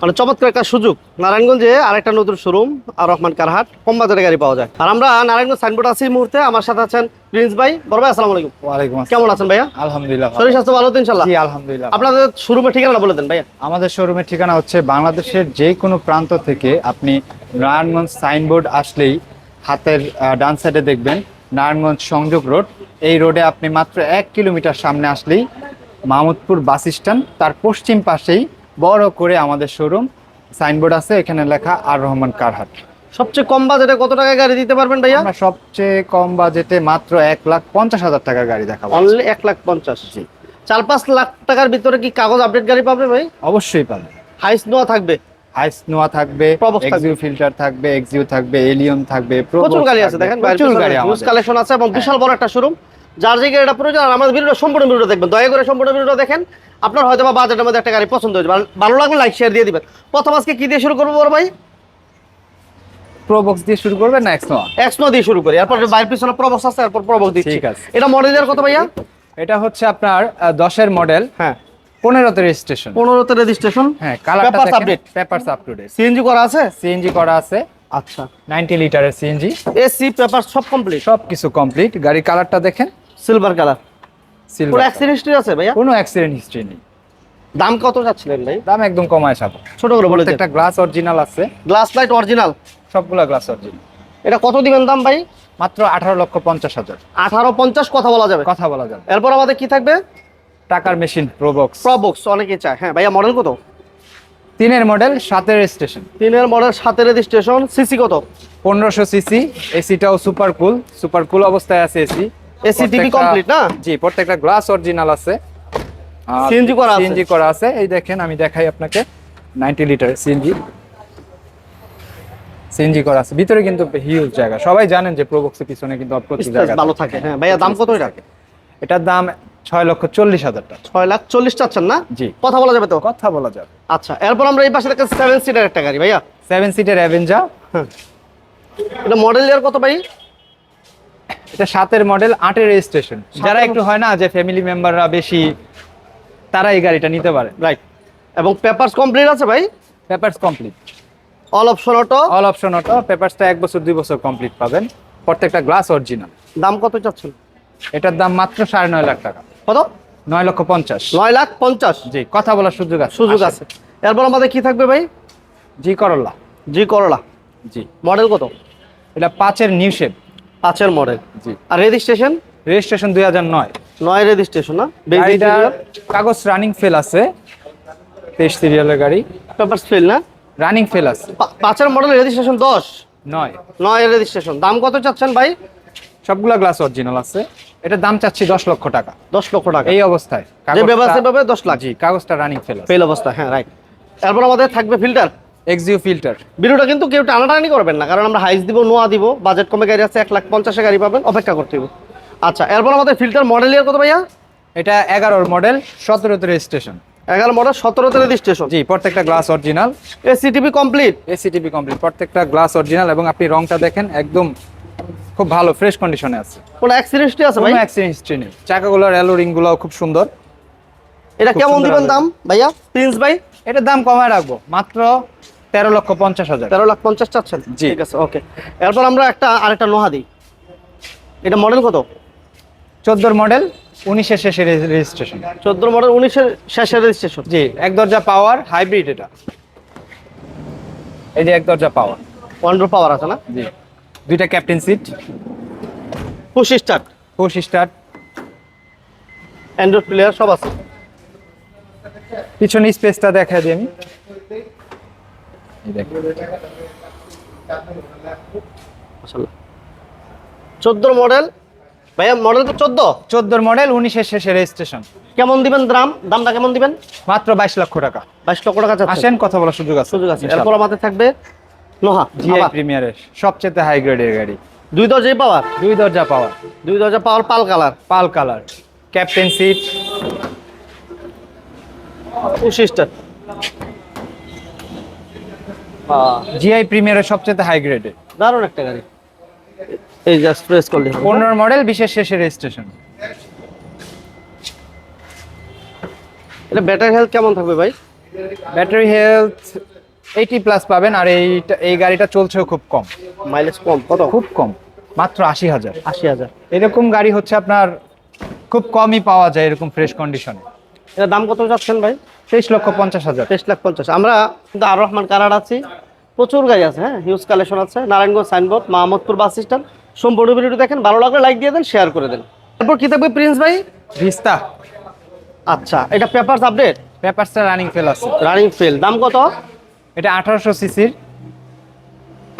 মানে চমৎকার একটা সুযোগ। নারায়ণগঞ্জে আরেকটা নতুন শোরুম আর রহমান কারহাট কম বাজারে গাড়ি পাওয়া যায়। আর আমরা নারায়ণগঞ্জ সাইনবোর্ড আছি এই মুহূর্তে আমার সাথে আছেন প্রিন্স ভাই। বড় ভাই আসসালামু আলাইকুম। ওয়ালাইকুম কেমন আছেন ভাইয়া? আলহামদুলিল্লাহ। শরীর স্বাস্থ্য ভালো তো ইনশাল্লাহ জি আলহামদুলিল্লাহ। আপনাদের শোরুমের ঠিকানা বলে দেন ভাইয়া। আমাদের শোরুমের ঠিকানা হচ্ছে বাংলাদেশের যে কোনো প্রান্ত থেকে আপনি নারায়ণগঞ্জ সাইনবোর্ড আসলেই হাতের ডান সাইডে দেখবেন নারায়ণগঞ্জ সংযোগ রোড। এই রোডে আপনি মাত্র এক কিলোমিটার সামনে আসলেই মাহমুদপুর বাস স্ট্যান্ড তার পশ্চিম পাশেই বড় করে আমাদের শোরুম সাইনবোর্ড আছে এখানে লেখা আর রহমান কারহাট। সবচেয়ে কম বাজেটে কত টাকায় গাড়ি দিতে পারবেন ভাইয়া? আমরা সবচেয়ে কম বাজেটে মাত্র এক লাখ পঞ্চাশ হাজার টাকার গাড়ি দেখাবো। অনলি এক লাখ পঞ্চাশ। জি। চার পাঁচ লাখ টাকার ভিতরে কি কাগজ আপডেট গাড়ি পাবে ভাই? অবশ্যই পাবে। হাইস নোয়া থাকবে। আইস নোয়া থাকবে এক্সিউ ফিল্টার থাকবে এক্সিউ থাকবে এলিয়ন থাকবে প্রচুর গাড়ি আছে দেখেন প্রচুর গাড়ি কালেকশন আছে এবং বিশাল বড় একটা শোরুম যার যে গাড়িটা প্রয়োজন আর আমাদের ভিডিও সম্পূর্ণ ভিডিও দেখবেন। দয়া করে সম্পূর্ণ ভিডিও দেখেন। আপনার হয়তো বা বাজেটের মধ্যে একটা গাড়ি পছন্দ হয়েছে। ভালো- লাগলে লাইক শেয়ার দিয়ে দিবেন। প্রথম আজকে কি দিয়ে শুরু করব বড় ভাই? প্রোবক্স দিয়ে শুরু না এক্স নোয়া? এক্সনো দিয়ে শুরু করি। এরপর বাইরের পিছনে প্রবক্স আছে এরপর প্রবক্স দিচ্ছি। ঠিক আছে। এটা মডেলের কত ভাইয়া? এটা হচ্ছে আপনার আহ, দশের মডেল হ্যাঁ। রেজিস্ট্রেশন রেজিস্ট্রেশন হ্যাঁ কালারটা Papers দেখেন। পেপারস আপ সিএনজি করা আছে? সিএনজি করা আছে। আচ্ছা। 90 লিটারের সিএনজি এসি পেপার সব কমপ্লিট সব কিছু কমপ্লিট গাড়ির কালারটা দেখেন। Silver colour silver accident history আছে ভাইয়া? কোনো অ্যাক্সিডেন্ট হিস্ট্রি নেই। দাম কত যাচ্ছিলেন ভাই? দাম একদম কমায় ছাড়বো ছোট করে বলে একটা গ্লাস অরিজিনাল আছে। গ্লাস লাইট অরিজিনাল সবগুলা গ্লাস অরিজিনাল এটা কত দিবেন দাম ভাই? মাত্র আঠারো লক্ষ পঞ্চাশ হাজার। আঠারো পঞ্চাশ কথা বলা যাবে। কথা বলা যাবে। এরপর আমাদের কি থাকবে? টাকার মেশিন প্রোবক্স প্রবক্স অনেকে চায়। হ্যাঁ ভাইয়া মডেল কত? তিনের মডেল সাতের স্টেশন তিনের মডেল সাতের স্টেশন সিসি কত? পনেরোশো সিসি এসিটাও সুপার কুল সুপার কুল অবস্থায় আছে এসি এসি টিভি কমপ্লিট না? জি প্রত্যেকটা গ্লাস অরিজিনাল আছে। CNG করা আছে। সিএনজি করা আছে। এই দেখেন আমি দেখাই আপনাকে। 90 লিটার সিএনজি সিএনজি করা আছে। ভিতরে কিন্তু হিউজ জায়গা। সবাই জানেন যে প্রোবক্সের পিছনে কিন্তু প্রচুর জায়গা ভালো থাকে। হ্যাঁ ভাইয়া দাম কত এটা এটার দাম ছয় লক্ষ চল্লিশ হাজার টাকা। ছয় লাখ চল্লিশ চাচ্ছেন না? জি। কথা বলা যাবে তো? কথা বলা যাবে। আচ্ছা এরপর আমরা এই পাশে একটা সেভেন সিটার একটা গাড়ি ভাইয়া। সেভেন সিটের অ্যাভেঞ্জা এটা মডেল ইয়ার কত ভাই? এটা সাতের মডেল আটের রেজিস্ট্রেশন যারা একটু হয় না যে ফ্যামিলি মেম্বাররা বেশি তারা এই গাড়িটা নিতে পারে। রাইট এবং পেপারস কমপ্লিট আছে ভাই? Papers complete all option auto all option auto পেপারসটা এক বছর দুই বছর কমপ্লিট পাবেন। প্রত্যেকটা গ্লাস অরিজিনাল দাম কত চাচ্ছেন? এটার দাম মাত্র সাড়ে নয় লাখ টাকা। কত? নয় লক্ষ পঞ্চাশ। নয় লাখ পঞ্চাশ? জি কথা বলার সুযোগ আছে। সুযোগ আছে। এরপর আমাদের কি থাকবে ভাই? জি করলা জি করলা জি। মডেল কত? এটা পাঁচের নিউ শেপ পাঁচের মডেল জি। আর রেজিস্ট্রেশন রেজিস্ট্রেশন দুই হাজার নয়। নয় রেজিস্ট্রেশন না? কাগজ রানিং ফেল আছে। তেইশ সিরিয়ালের গাড়ি। পেপারস ফেল না? রানিং ফেল আছে। পাঁচের মডেল রেজিস্ট্রেশন দশ? নয়। নয় রেজিস্ট্রেশন দাম কত চাচ্ছেন ভাই? সবগুলা গ্লাস অরিজিনাল আছে। এটার দাম চাচ্ছি দশ লক্ষ টাকা। দশ লক্ষ টাকা। এই অবস্থায়। যে ব্যবস্থা পাবে দশ লাখ। জি কাগজটা রানিং ফেল ফেল অবস্থা হ্যাঁ রাইট এরপর আমাদের থাকবে ফিল্টার এক্সিও ফিল্টার ভিডিওটা কিন্তু কেউ টানাটানি করবেন না কারণ আমরা হাইস দিব নোয়া দিব বাজেট কমে গাড়ি আছে এক লাখ পঞ্চাশে গাড়ি পাবেন অপেক্ষা করতে হবে আচ্ছা এরপর আমাদের ফিল্টার মডেল ইয়ার কত ভাইয়া? এটা এগারোর মডেল সতেরোতে রেজিস্ট্রেশন এগারো মডেল সতেরোতে রেজিস্ট্রেশন জি প্রত্যেকটা glass original AC TV complete AC TV complete প্রত্যেকটা গ্লাস অরিজিনাল এবং আপনি রংটা দেখেন একদম খুব ভালো ফ্রেশ কন্ডিশনে আছে। কোনো অ্যাক্সিডেন্টটি আছে ভাই? কোনো অ্যাক্সিডেন্ট হিস্ট্রি নেই। চাকাগুলোর অ্যালো রিংগুলো খুব সুন্দর। এটা কেমন দিবেন দাম ভাইয়া? প্রিন্স ভাই? এটার দাম কমায় রাখব। মাত্র তেরো লক্ষ পঞ্চাশ হাজার। তেরো লাখ পঞ্চাশ চাচ্ছেন? জি। ঠিক আছে ওকে এরপর আমরা একটা আরেকটা নোহা দিই। এটা মডেল কত? চোদ্দোর মডেল উনিশের শেষে রেজিস্ট্রেশন চোদ্দ মডেল উনিশের শেষের রেজিস্ট্রেশন জি এক দরজা পাওয়ার হাইব্রিড এটা। এই যে এক দরজা পাওয়ার ওয়ান্ডার পাওয়ার আছে না? জি। দুইটা captain seat push start push start Android player সব আছে। পিছনে স্পেসটা দেখা দিই আমি। এই চোদ্দ মডেল? ভাইয়া মডেল তো চোদ্দ? চোদ্দোর মডেল উনিশের শেষে রেজিস্ট্রেশন কেমন দিবেন দাম? দামটা কেমন দিবেন? মাত্র বাইশ লক্ষ টাকা। বাইশ লক্ষ টাকা আসেন কথা বলার সুযোগ আছে। সুযোগ আছে। এরপর আমাদের থাকবে নোহা জিআই প্রিমিয়ারের সবচেয়ে হাই গ্রেডের গাড়ি। দুই দরজাই পাওয়ার? দুই দরজা পাওয়ার। দুই দরজা power pearl colour. Pearl colour. Captain seat start GI প্রিমিয়ারের সবচেয়ে হাই গ্রেডের দারুণ একটা গাড়ি। এই জাস্ট প্রেস করলে পনেরো মডেল বিশেষ শেষে রেজিস্ট্রেশন এটা ব্যাটারি হেলথ কেমন থাকবে ভাই? ব্যাটারি হেলথ এইটি প্লাস পাবেন আর এইটা এই গাড়িটা চলছেও খুব কম। মাইলেজ কম কত? খুব কম মাত্র আশি হাজার। আশি হাজার। এরকম গাড়ি হচ্ছে আপনার খুব কমই পাওয়া যায় এরকম ফ্রেশ কন্ডিশনে এর দাম কত যাচ্ছেন ভাই? তেইশ লক্ষ পঞ্চাশ হাজার। তেইশ লাখ পঞ্চাশ। আমরা কিন্তু আর রহমান কারার আছি। প্রচুর গাড়ি আছে হ্যাঁ? হিউজ কালেকশন আছে। Narayanganj signboard Mahmudpur bus stand সম্পূর্ণ ভিডিওটি দেখেন ভালো লাগলে লাইক দিয়ে দেন শেয়ার করে দেন। তারপর কি থাকবে প্রিন্স ভাই? ভিস্তা আচ্ছা এটা পেপারস আপডেট পেপারসটা রানিং ফেল আছে। রানিং ফেল দাম কত? এটা আঠারোশো সিসির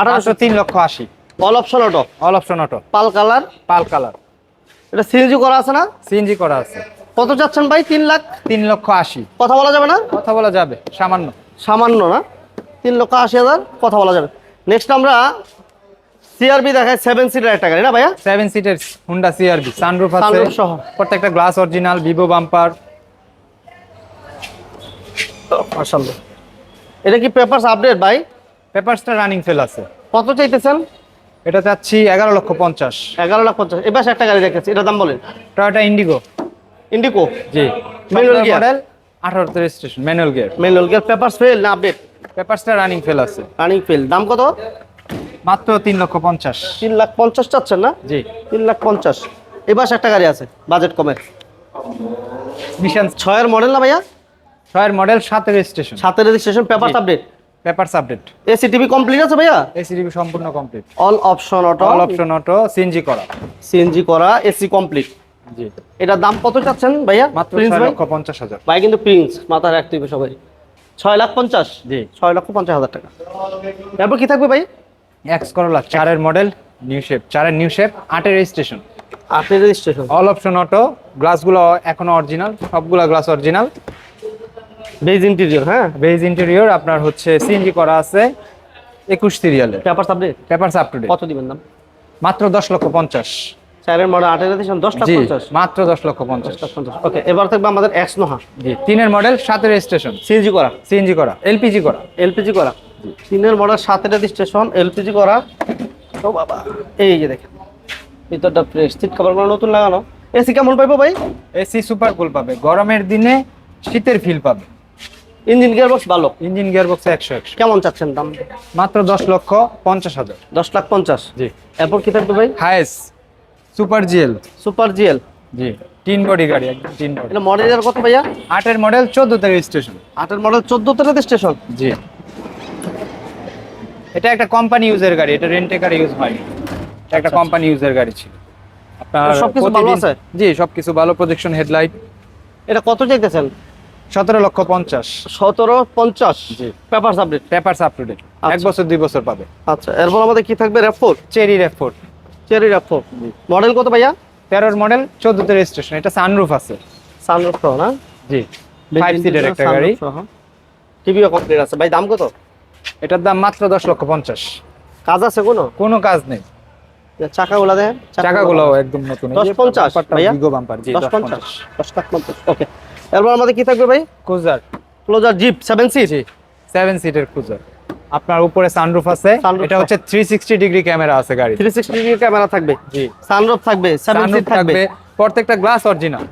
আঠারোশো তিন লক্ষ আশি। All option auto all option auto pearl colour pearl colour এটা সিএনজি করা আছে না? সিএনজি করা আছে। কত যাচ্ছেন ভাই? তিন লাখ? তিন লক্ষ আশি। কথা বলা যাবে না? কথা বলা যাবে সামান্য। সামান্য না? তিন লক্ষ আশি হাজার? কথা বলা যাবে। নেক্সট আমরা সিআরবি দেখায় সেভেন সিটার একটা গাড়ি না ভাইয়া? সেভেন সিটের হুন্ডা সিআরবি সানরুফ আছে। সহ। প্রত্যেকটা গ্লাস অরিজিনাল ভিভো বাম্পার মাশাআল্লাহ। এটা কি পেপারস আপডেট ভাই? পেপারসটা রানিং ফেল আছে। কত চাইতেছেন? এটা চাচ্ছি এগারো লক্ষ পঞ্চাশ। এগারো লাখ পঞ্চাশ। এবার একটা গাড়ি দেখেছি এটা দাম বলেন। টয়োটা ইন্ডিগো ইন্ডিকো জি। Gear? মডেল আঠারোতে registration manual gear manual gear papers fail না আপডেট পেপারসটা রানিং ফেল আছে। রানিং ফেল দাম কত? মাত্র তিন লক্ষ পঞ্চাশ। তিন লাখ পঞ্চাশ চাচ্ছেন না? জি। তিন লাখ পঞ্চাশ। এবার একটা গাড়ি আছে বাজেট কমে। মিশন ছয়ের মডেল না ভাইয়া? ছয়ের মডেল সাতের রেজিস্ট্রেশন সাতের registration papers update papers update AC TV complete আছে ভাইয়া? এসিডিবি সম্পূর্ণ complete all option auto all option auto CNG করা। সিএনজি করা এসি কমপ্লিট জি। এটার দাম কত চাচ্ছেন ভাইয়া? মাত্র ছয় লক্ষ পঞ্চাশ হাজার। ভাই কিন্তু প্রিন্স মাথায় রাখতে হবে সবাই। ছয় লাখ পঞ্চাশ? জি। ছয় লক্ষ পঞ্চাশ হাজার টাকা। তারপর কি থাকবে ভাই? এক্স করলা চারের মডেল নিউ শেপ চারের নিউ শেপ আটের রেজিস্ট্রেশন আপনি রেজিস্ট্রেশন অল অপশন অটো গ্লাসগুলো এখনও অরিজিনাল সবগুলা গ্লাস অরিজিনাল বেজ ইন্টেরিয়র হ্যাঁ? বেজ ইন্টেরিয়র আপনার হচ্ছে সিএনজি করা আছে একুশ সিরিয়ালের paper update papers up to date কত দিবেন দাম? মাত্র দশ লক্ষ পঞ্চাশ। চারের মডেল আটের রেজিস্ট্রেশন দশ লাখ পঞ্চাশ। মাত্র দশ লক্ষ পঞ্চাশ। পঞ্চাশ। ওকে এবার থাকবে আমাদের এক্স নোহা জি তিনের মডেল সাতের রেজিস্ট্রেশন সিএনজি করা। সিএনজি করা এলপিজি করা। এলপিজি করা। তিনের মডেল সাতের রেজিস্ট্রেশন এলপিজি করা। ও বাবা এই যে দেখেন। ভিতরটা ফ্রেশ সিট কভারগুলো নতুন লাগানো। এসি কেমন পাইবো ভাই? এসি সুপার কুল পাবে। গরমের দিনে শীতের ফিল পাবে। ইঞ্জিন গিয়ার বক্স ভালো। ইঞ্জিন গিয়ার বক্সে একশো একশো। কেমন চাচ্ছেন দাম? মাত্র দশ লক্ষ পঞ্চাশ হাজার। দশ লাখ পঞ্চাশ। জি। এরপর কি থাকবে ভাই? Hiace super GL super GL জি তিন বডি গাড়ি একদম তিন বডি এটা মডেলের কত ভাইয়া? আটের মডেল চোদ্দতে রেজিস্ট্রেশন আটের মডেল চোদ্দোতে রেজিস্ট্রেশন জি। এটা একটা কোম্পানি ইউজের গাড়ি এটা রেন্টে কার ইউজ হয়নি এটা একটা কোম্পানি ইউজের গাড়ি ছিল। আপনার সবকিছু ভালো আছে? জি সবকিছু ভালো প্রজেকশন হেডলাইট এটা কত চাইতেছেন? সতেরো লক্ষ পঞ্চাশ। সতেরো পঞ্চাশ? Paper update papers up to এক আচ্ছা। বছর দুই বছর পাবে। আচ্ছা এরপর আমাদের কি থাকবে? র্যাফোর চেরি রেফোর্ট চেরি র্যাফোর মডেল কত ভাইয়া? তেরোর মডেল চোদ্দতে রেজিস্ট্রেশন এটা সানরুফ আছে। সানরুফ সহ না? জি ফাইভ সিটের একটা গাড়ি। টিভিও কমপ্লিট আছে। ভাই দাম কত? এটার দাম মাত্র দশ লক্ষ পঞ্চাশ। কাজ আছে কোনো? কোনো কাজ নেই। চাকাগুলো দেখেন। চাকাগুলো একদম নতুন। দশ পঞ্চাশ, ভাইয়া? বিগো বাম্পার জি দশ পঞ্চাশ। দশ লাখ পঞ্চাশ ওকে এরপর আমাদের কি থাকবে ভাই? ক্রুজার ক্লোজার জিপ সেভেন সিট সেভেন সিটের ক্রুজার আপনার উপরে সানরুফ আছে। এটা হচ্ছে থ্রি সিক্সটি ডিগ্রি ক্যামেরা আছে গাড়ি থ্রি সিক্সটি ডিগ্রি ক্যামেরা থাকবে। জি। সানরুফ থাকবে সানরুফ থাকবে। প্রত্যেকটা গ্লাস অরিজিনাল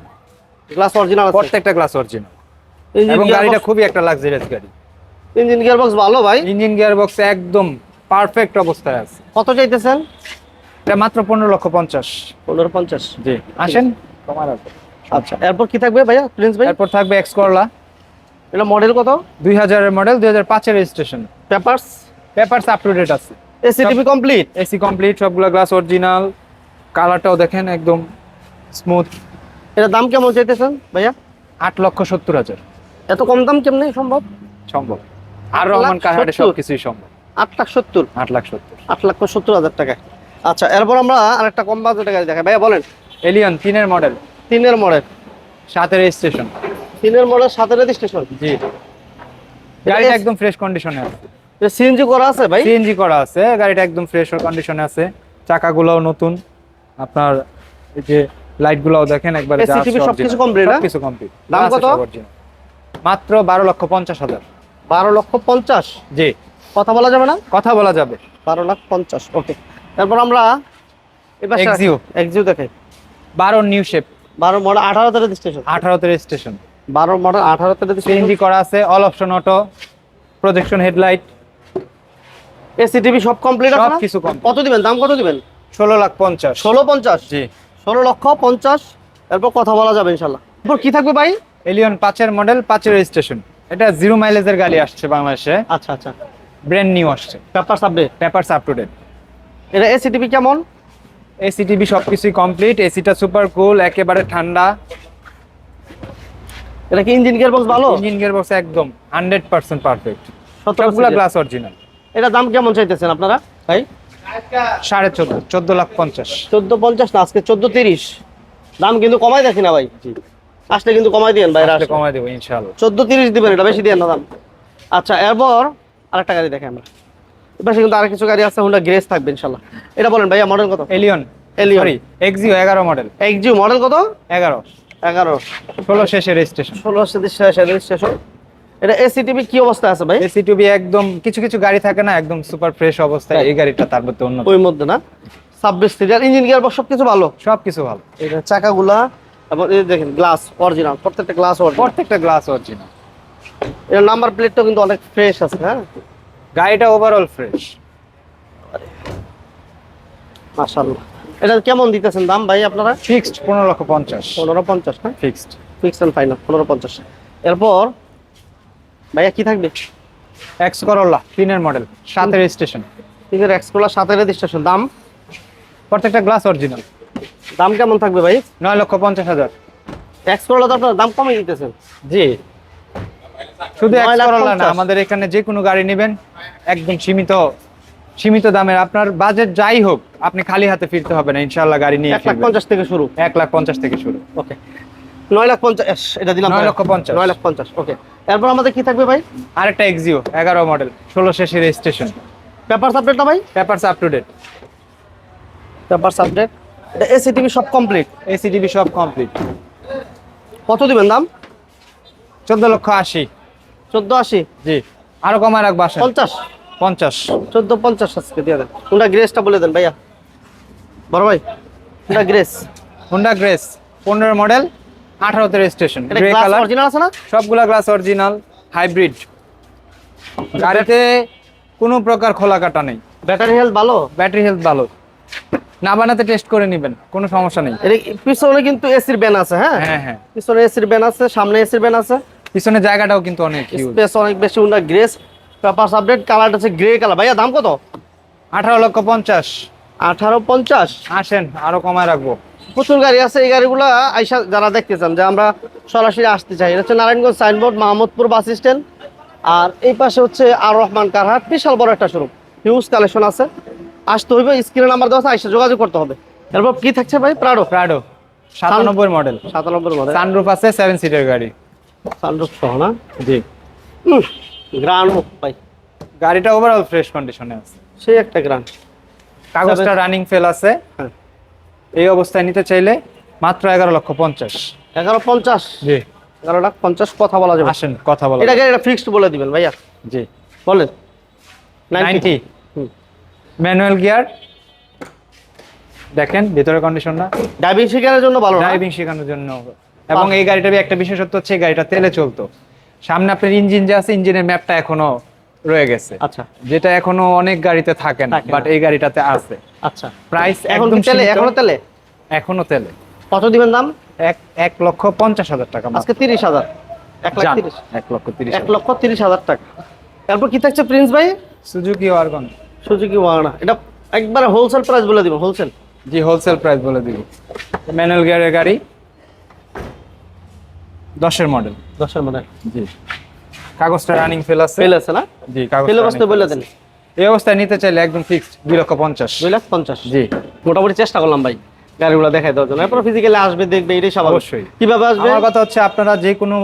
গ্লাস অরিজিনাল আছে। প্রত্যেকটা গ্লাস অরিজিনাল এবং গাড়িটা খুবই একটা লাক্সারিয়াস গাড়ি। ইঞ্জিন গিয়ার বক্স ভালো ভাই। ইঞ্জিন গিয়ার বক্স একদম পারফেক্ট অবস্থায় আছে। কত চাইতেছেন? এটা মাত্র পনেরো লক্ষ পঞ্চাশ। পনেরো পঞ্চাশ। জি। আসেন কমার আছে আচ্ছা এরপর কি থাকবে ভাইয়া? প্রিন্স ভাই? এরপর থাকবে এক্স করলা এটা মডেল কত? দুই হাজারের মডেল দুই হাজার পাঁচের registration papers papers up to date আছে AC TV complete AC complete সবগুলো গ্লাস অরিজিনাল কালারটাও দেখেন একদম স্মুথ এটা দাম কেমন চাইতেছেন ভাইয়া? আট লক্ষ সত্তর হাজার। এত কম দাম কেমনে সম্ভব? সম্ভব। আর রহমান কারহাটে সব কিছুই সম্ভব। আট লাখ সত্তর? আট লাখ সত্তর। আট লক্ষ সত্তর হাজার টাকা। আচ্ছা এরপর আমরা আরেকটা কম বাজেটের গাড়ি দেখাই। ভাইয়া বলেন। এলিয়ন তিনের মডেল তিনের মডেল সাতের রেজিস্ট্রেশন তিনের মডেল সাতের স্টেশন। জি। গাড়িটা একদম ফ্রেশ কন্ডিশনে আছে। সিএনজি করা আছে ভাই? সিএনজি করা আছে গাড়িটা একদম ফ্রেশ কন্ডিশনে আছে। চাকাগুলোও নতুন। আপনার এই যে লাইটগুলোও দেখেন একবার TV সবকিছু complete, হ্যাঁ? সবকিছু কমপ্লিট দাম কত? মাত্র বারো লক্ষ পঞ্চাশ হাজার। বারো লক্ষ পঞ্চাশ? জি। কথা বলা যাবে না? কথা বলা যাবে। বারো লাখ পঞ্চাশ ওকে তারপর আমরা এবার Exio। এক্সিও দেখাই বারো নিউ শেপ বারো মডেল স্টেশন। রেজিস্ট্রেশন আঠারোতে রেজিস্ট্রেশন বারো মডেল আঠারো তেরো সিএনজি করা আছে all option auto projection headlight AC TV সব কমপ্লিট আছে সব কিছু complete। কত দিবেন? দাম কত দিবেন? ষোলো লাখ পঞ্চাশ। ষোলো পঞ্চাশ? জি। ষোলো লক্ষ পঞ্চাশ? এরপর কথা বলা যাবে ইনশাল্লাহ। এরপর কি থাকবে ভাই? এলিয়ন পাঁচের মডেল পাঁচের রেজিস্ট্রেশন এটা জিরো মাইলেজের গাড়ি আসছে বাংলাদেশে। আচ্ছা আচ্ছা। ব্র্যান্ড নিউ আসছে। পেপার সাবডে পেপারস আপ টু ডেট এটা এসি টিভি কেমন? এসি টিভি সব কিছুই কমপ্লিট এসিটা সুপার কুল একেবারে ঠান্ডা। এটা কি ইঞ্জিন গিয়ার বক্স ভালো? ইঞ্জিন গিয়ার বক্স একদম হান্ড্রেড পার্সেন্ট পারফেক্ট সতেরো সবগুলো গ্লাস অরিজিনাল এটা দাম কেমন চাইতেছেন আপনারা ভাই? সাড়ে চোদ্দ চোদ্দ লাখ পঞ্চাশ। চোদ্দ পঞ্চাশ না আজকে চোদ্দ তিরিশ। দাম কিন্তু কমাই দেখি না ভাই। আসলে কিন্তু কমাই দিয়েন ভাই আসলে কমাই দেবো ইনশাআল্লাহ। চোদ্দ তিরিশ দিবেন এটা বেশি দিয়েন না দাম। আচ্ছা এরপর আরেকটা গাড়ি দেখে আমরা। এপাশে কিন্তু আরেক কিছু গাড়ি আছে হুন্ডা গ্রেস থাকবে ইনশাল্লাহ এটা বলেন ভাইয়া মডেল কত? এলিয়ন এলিয়ন এক্সিও এগারো মডেল এক্সিউ মডেল কত? এগারো। এগারো। ষোলো শেষে রেজিস্ট্রেশন ষোলো স্টেশন এটা এসি টিভি কি অবস্থা আছে ভাই? এসি টিভি একদম কিছু কিছু গাড়ি থাকে না একদম সুপার ফ্রেশ অবস্থায় এই গাড়িটা তার মধ্যে অন্য ওই মধ্যে না? ছাব্বিশ সিরিয়াল ইঞ্জিন গিয়ার সব কিছু ভালো? সব কিছু ভালো। এটা চাকাগুলা এবং এই দেখেন গ্লাস অরিজিনাল প্রত্যেকটা গ্লাস অরিজিনাল প্রত্যেকটা গ্লাস অরিজিনাল এর নাম্বার প্লেটটা কিন্তু অনেক ফ্রেশ আছে হ্যাঁ? গাড়িটা ওভারঅল ফ্রেশ মাশাআল্লাহ। এটা কেমন দিতেছেন দাম ভাই আপনারা? ফিক্সড পনেরো লক্ষ পঞ্চাশ। পনেরো পঞ্চাশ না? ফিক্সড। ফিক্স অ্যান্ড ফাইনাল পনেরো পঞ্চাশ। এরপর ভাইয়া কি থাকবে? এক্স করোলা তিনের মডেল সাতের স্টেশন ঠিক এক্সকোলা সাতের রেজিস্ট্রেশন দাম? প্রত্যেকটা গ্লাস অরিজিনাল দাম কেমন থাকবে ভাই? নয় লক্ষ পঞ্চাশ হাজার। এক্সকোলা তো আপনার দাম কমে দিতেছেন। জি। শুধু এক্স করোলা না আমাদের এখানে যে কোনো গাড়ি নেবেন একদম সীমিত সীমিত দামের আপনার বাজেট যাই হোক আপনি খালি হাতে ফিরতে হবে না ইনশাল্লাহ গাড়ি নিয়ে এক লাখ পঞ্চাশ থেকে শুরু। এক লাখ পঞ্চাশ থেকে শুরু। ওকে। নয় লাখ পঞ্চাশ এটা দিলাম নয় লক্ষ পঞ্চাশ। নয় লাখ পঞ্চাশ ওকে। এরপর আমাদের কি থাকবে ভাই? আরেকটা এক্সিও এগারো মডেল ষোলো শেষে রেজিস্ট্রেশন পেপার সাবডেট না ভাই? Papers up to date paper সাবডেট এটা এসি টিভি সব কমপ্লিট এসি টিভি সব কমপ্লিট কত দিবেন দাম? চোদ্দ লক্ষ আশি। চোদ্দ আশি? জি। আরও কমায় রাখব পঞ্চাশ? পঞ্চাশ। চোদ্দ পঞ্চাশ আজকে দিয়ে দেন। কোনটা গ্রেসটা বলে দেন ভাইয়া। বড় ভাই কোনটা গ্রেস হোন্ডা গ্রেস পনেরো মডেল আঠারোতে রেজিস্ট্রেশন গ্রে কালার অরিজিনাল আছে না? সবগুলা গ্লাস অরিজিনাল হাইব্রিড গাড়িতে কোনো প্রকার খোলা কাটা নেই। ব্যাটারি হেলথ ভালো? ব্যাটারি হেলথ ভালো। না বানাতে টেস্ট করে নেবেন কোনো সমস্যা নেই। পিছনে কিন্তু এসির ব্যান আছে হ্যাঁ? হ্যাঁ হ্যাঁ। পিছনে এসির ব্যান আছে সামনে এসির ব্যান আছে। পিছনে জায়গাটাও কিন্তু অনেক স্পেস অনেক বেশি উন্না গ্রেস পেপার আপডেট কালারটা আছে গ্রে কালার ভাইয়া দাম কত? আঠারো লক্ষ পঞ্চাশ। আঠারো পঞ্চাশ? আসেন আরও কমায় রাখব। প্রচুর গাড়ি আছে এই গাড়িগুলো আইসা যারা দেখতে চান যে আমরা সরাসরি আসতে চাই। এটা হচ্ছে Narayanganj signboard Mahmudpur bus stand আর এই পাশে হচ্ছে আর রহমান কারহাট বিশাল বড় একটা শোরুম হিউজ কালেকশন আছে। আসতে হইবে স্ক্রিনে নাম্বার দেওয়া আছে আইসা যোগাযোগ করতে হবে। এরপর কি থাকছে ভাই? প্রাডো প্রাডো সাতানব্বই মডেল সাতানব্বই মডেল সানরুফ আছে সেভেন সিটের গাড়ি। সানরুফ সহ না? জি। গ্রান ভাই গাড়িটা ওভারঅল ফ্রেশ কন্ডিশনে আছে। সেই একটা গ্রান। কাগজটা রানিং ফেল আছে। হ্যাঁ। এই অবস্থায় নিতে চাইলে মাত্র এগারো লক্ষ পঞ্চাশ। এগারো পঞ্চাশ? জি। এগারো লাখ পঞ্চাশ কথা বলা যাবে। আসেন কথা বলা এটা এটা ফিক্সড বলে দিবেন ভাইয়া। জি। বলেন। নাইনটি ম্যানুয়াল গিয়ার দেখেন ভিতরের কন্ডিশনটা ড্রাইভিং শেখানোর জন্য ভালো না? ড্রাইভিং শেখানোর জন্য। এবং এই গাড়িটার একটা বিশেষত্ব হচ্ছে এই গাড়িটা তেলে চলতো। সামনে আপনার ইঞ্জিন যে আছে ইঞ্জিনের ম্যাপটা এখনও রয়ে গেছে। আচ্ছা। যেটা এখনও অনেক গাড়িতে থাকে না বাট এই গাড়িটাতে আছে। আচ্ছা। প্রাইস একদম তেলে এখনও তেলে? এখনও তেলে। কত দিবেন দাম? এক এক লক্ষ পঞ্চাশ হাজার টাকা আজকে তিরিশ হাজার। এক লাখ তিরিশ। এক লক্ষ তিরিশ এক লক্ষ তিরিশ হাজার টাকা। তারপর কি থাকছে প্রিন্স ভাই? সুজুকি ওয়ারগন সুজুকি ওয়াগনা এটা একবারে হোলসেল প্রাইস বলে দিবেন হোলসেল জি হোলসেল প্রাইস বলে দিব। ম্যানুয়াল গিয়ারের গাড়ি। দশের মডেল দশের মডেল জি। কাগজটা রানিং ফেল আছে। ফেল আছে না? জি কাগজ ফেল অবস্থায় বলে দেন। এই অবস্থায় নিতে চাইলে একদম ফিক্সড দুই লক্ষ পঞ্চাশ। দুই লাখ পঞ্চাশ। জি। মোটামুটি চেষ্টা করলাম ভাই গাড়িগুলো দেখাই দেওয়ার জন্য। এরপর ফিজিক্যালি আসবে দেখবে এটাই স্বাভাবিক। অবশ্যই। কীভাবে আসবে? আমার কথা হচ্ছে আপনারা যে কোনো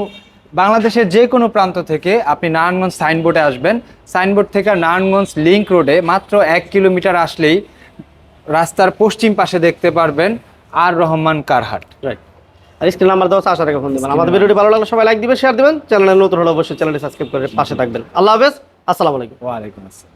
বাংলাদেশের যে কোনো প্রান্ত থেকে আপনি নারায়ণগঞ্জ সাইনবোর্ডে আসবেন। সাইনবোর্ড থেকে নারায়ণগঞ্জ লিংক রোডে মাত্র এক কিলোমিটার আসলেই রাস্তার পশ্চিম পাশে দেখতে পারবেন আর রহমান কারহাট। রাইট আর স্ক্রিন নাম্বার দেওয়া আশা রেখে ফোন দিবেন। আমাদের ভিডিওটি ভালো লাগলে সবাই লাইক দিবেন শেয়ার দিবেন। চ্যানেলে নতুন হলে অবশ্যই চ্যানেলটি সাবস্ক্রাইব করে পাশে থাকবেন। আল্লাহ হাফেজ আসসালামু আলাইকুম। ওয়ালাইকুম আসসালাম।